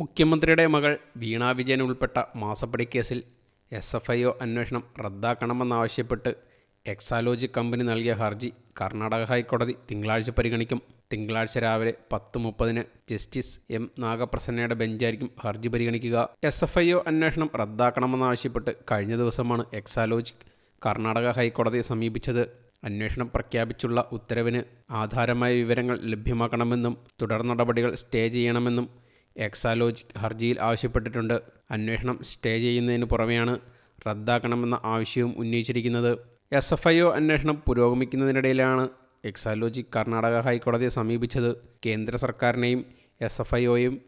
മുഖ്യമന്ത്രിയുടെ മകൾ വീണ വിജയൻ ഉൾപ്പെട്ട മാസപ്പടി കേസിൽ എസ് എഫ് ഐ ഒ അന്വേഷണം റദ്ദാക്കണമെന്നാവശ്യപ്പെട്ട് എക്സാലോജി കമ്പനി നൽകിയ ഹർജി കർണാടക ഹൈക്കോടതി തിങ്കളാഴ്ച പരിഗണിക്കും. തിങ്കളാഴ്ച രാവിലെ പത്ത് മുപ്പതിന് ജസ്റ്റിസ് എം നാഗപ്രസന്നയുടെ ബെഞ്ചായിരിക്കും ഹർജി പരിഗണിക്കുക. എസ് എഫ് ഐ ഒ അന്വേഷണം റദ്ദാക്കണമെന്നാവശ്യപ്പെട്ട് കഴിഞ്ഞ ദിവസമാണ് എക്സാലോജി കർണാടക ഹൈക്കോടതിയെ സമീപിച്ചത്. അന്വേഷണം പ്രഖ്യാപിച്ചുള്ള ഉത്തരവിന് ആധാരമായ വിവരങ്ങൾ ലഭ്യമാക്കണമെന്നും തുടർ നടപടികൾ സ്റ്റേ ചെയ്യണമെന്നും എക്സാലോജി ഹർജിയിൽ ആവശ്യപ്പെട്ടിട്ടുണ്ട്. അന്വേഷണം സ്റ്റേ ചെയ്യുന്നതിന് പുറമെയാണ് റദ്ദാക്കണമെന്ന ആവശ്യവും ഉന്നയിച്ചിരിക്കുന്നത്. എസ് എഫ് ഐ ഒ അന്വേഷണം പുരോഗമിക്കുന്നതിനിടയിലാണ് എക്സാലോജി കർണാടക ഹൈക്കോടതിയെ സമീപിച്ചത്. കേന്ദ്ര സർക്കാരിനെയും എസ് എഫ് ഐ ഒയും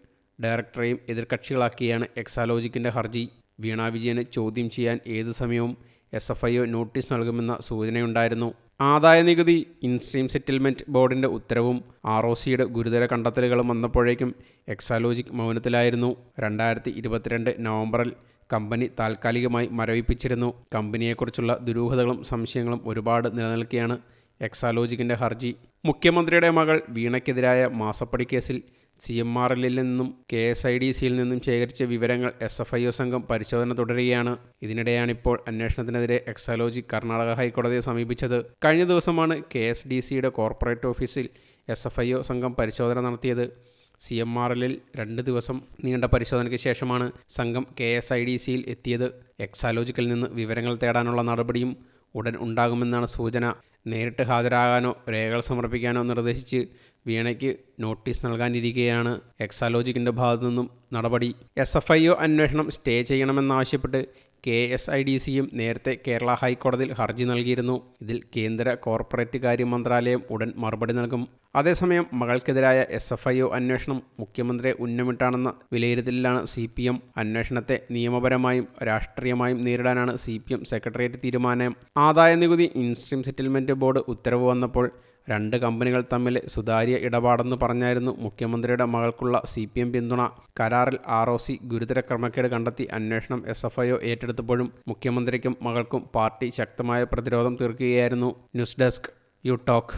ഡയറക്ടറെയും എതിർകക്ഷികളാക്കിയാണ് എക്സാലോജിക്കിന്റെ ഹർജി. വീണ വിജയനെ ചോദ്യം ചെയ്യാൻ ഏത് സമയവും S F I O notice നൽകുമെന്ന സൂചനയുണ്ടായിരുന്നു. ആദായ നികുതി ഇൻസ്ട്രീം സെറ്റിൽമെന്റ് ബോർഡിന്റെ ഉത്തരവും ആർ ഒ സിയുടെ ഗുരുതര കണ്ടെത്തലുകളും വന്നപ്പോഴേക്കും എക്സാലോജിക് മൗനത്തിലായിരുന്നു. രണ്ടായിരത്തി ഇരുപത്തിരണ്ട് നവംബറിൽ കമ്പനി താൽക്കാലികമായി മരവിപ്പിച്ചിരുന്നു. കമ്പനിയെക്കുറിച്ചുള്ള ദുരൂഹതകളും സംശയങ്ങളും ഒരുപാട് നിലനിൽക്കുകയാണ് എക്സാലോജിക്കിന്റെ ഹർജി. മുഖ്യമന്ത്രിയുടെ മകൾ വീണയ്ക്കെതിരായ മാസപ്പടി കേസിൽ സി എം ആർ എല്ലിൽ നിന്നും കെ എസ് ഐ ഡി സിയിൽ നിന്നും ശേഖരിച്ച വിവരങ്ങൾ എസ് എഫ് ഐ ഒ സംഘം പരിശോധന തുടരുകയാണ്. ഇതിനിടെയാണ് ഇപ്പോൾ അന്വേഷണത്തിനെതിരെ എക്സാലോജി കർണാടക ഹൈക്കോടതിയെ സമീപിച്ചത്. കഴിഞ്ഞ ദിവസമാണ് കെ എസ് ഡി സിയുടെ കോർപ്പറേറ്റ് ഓഫീസിൽ എസ് എഫ് ഐ ഒ സംഘം പരിശോധന നടത്തിയത്. സി എം ആർ എല്ലിൽ രണ്ട് ദിവസം നീണ്ട പരിശോധനയ്ക്ക് ശേഷമാണ് സംഘം കെ എസ് ഐ ഡി സിയിൽ എത്തിയത്. എക്സാലോജിക്കൽ നിന്ന് വിവരങ്ങൾ തേടാനുള്ള നടപടിയും ഉടൻ ഉണ്ടാകുമെന്നാണ് സൂചന. നേരിട്ട് ഹാജരാകാനോ രേഖകൾ സമർപ്പിക്കാനോ നിർദ്ദേശിച്ച് വീണയ്ക്ക് നോട്ടീസ് നൽകാനിരിക്കെയാണ് എക്സാലോജിക്കിന്റെ ഭാഗത്തു നിന്നും നടപടി. എസ് എഫ് ഐ ഒ അന്വേഷണം സ്റ്റേ ചെയ്യണമെന്നാവശ്യപ്പെട്ട് കെ എസ് ഐ ഡി സിയും നേരത്തെ കേരള ഹൈക്കോടതിയിൽ ഹർജി നൽകിയിരുന്നു. ഇതിൽ കേന്ദ്ര കോർപ്പറേറ്റ് കാര്യ മന്ത്രാലയം ഉടൻ മറുപടി നൽകും. അതേസമയം മകൾക്കെതിരായ എസ് എഫ് ഐ ഒ അന്വേഷണം മുഖ്യമന്ത്രിയെ ഉന്നമിട്ടാണെന്ന വിലയിരുത്തലിലാണ് സി പി എം അന്വേഷണത്തെ നിയമപരമായും രാഷ്ട്രീയമായും നേരിടാനാണ് സി പി എം സെക്രട്ടേറിയറ്റ് തീരുമാനം. ആദായ നികുതി ഇൻസ്ട്രീം സെറ്റിൽമെന്റ് ബോർഡ് ഉത്തരവ് വന്നപ്പോൾ രണ്ട് കമ്പനികൾ തമ്മിൽ സുതാര്യ ഇടപാടെന്ന് പറഞ്ഞായിരുന്നു മുഖ്യമന്ത്രിയുടെ മകൾക്കുള്ള സി പി എം പിന്തുണ. കരാറിൽ ആർ ഒ സി ഗുരുതര ക്രമക്കേട് കണ്ടെത്തി അന്വേഷണം എസ് എഫ് ഐ ഒ ഏറ്റെടുത്തപ്പോഴും മുഖ്യമന്ത്രിക്കും മകൾക്കും പാർട്ടി ശക്തമായ പ്രതിരോധം തീർക്കുകയായിരുന്നു. News desk you talk